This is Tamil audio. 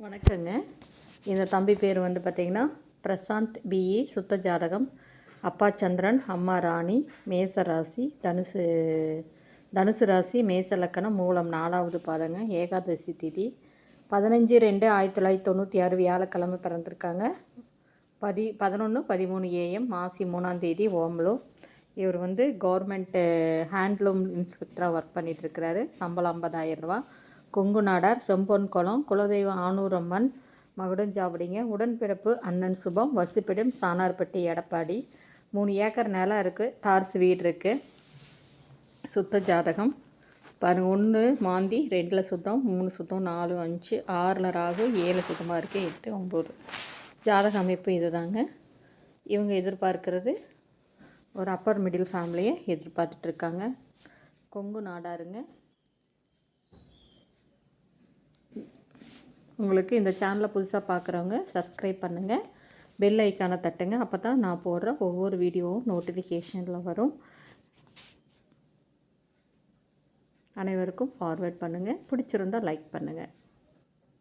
வணக்கங்க. இந்த தம்பி பேர் வந்து பார்த்திங்கன்னா பிரசாந்த் பிஇ சுத்த ஜாதகம் அப்பா சந்திரன் அம்மா ராணி மேச ராசி தனுசு தனுசு ராசி மேச லக்கணம் மூலம் நாலாவது பாதங்க ஏகாதசி திதி பதினஞ்சு ரெண்டு ஆயிரத்தி தொள்ளாயிரத்தி தொண்ணூற்றி ஆறு வியாழக்கிழமை பிறந்திருக்காங்க. பதி பதினொன்று பதிமூணு ஏஎம் மாசி மூணாம் தேதி ஓம்லோ. இவர் வந்து கவர்மெண்ட்டு ஹேண்ட்லூம் இன்ஸ்பெக்டராக ஒர்க் பண்ணிகிட்ருக்கிறாரு சம்பளம் ஐம்பதாயிரரூபா கொங்கு நாடார் செம்பொன் குளம் குலதெய்வம் ஆனூரம்மன் மகுடஞ்சாவடிங்க உடன்பிறப்பு அண்ணன் சுபம் வசிப்பிடம் சானார்பட்டி எடப்பாடி. மூணு ஏக்கர் நிலம் இருக்குது டார்ஸ் வீடு இருக்குது சுத்த ஜாதகம். பாருங்கள் ஒன்று மாந்தி ரெண்டில் சுத்தம் மூணு சுத்தம் நாலு அஞ்சு ஆறில் ராகு ஏழு சுத்தமாக இருக்குது எட்டு ஒம்பது. ஜாதக அமைப்பு இதுதாங்க. இவங்க எதிர்பார்க்கிறது ஒரு அப்பர் மிடில் ஃபேமிலியை எதிர்பார்த்துட்ருக்காங்க கொங்கு நாடாருங்க. உங்களுக்கு இந்த சேனலை புதுசாக பார்க்குறவங்க சப்ஸ்கிரைப் பண்ணுங்கள் பெல் ஐக்கானை தட்டுங்க. அப்போ தான் நான் போடுற ஒவ்வொரு வீடியோவும் நோட்டிஃபிகேஷனில் வரும். அனைவருக்கும் ஃபார்வேர்ட் பண்ணுங்கள் பிடிச்சிருந்தால் லைக் பண்ணுங்கள்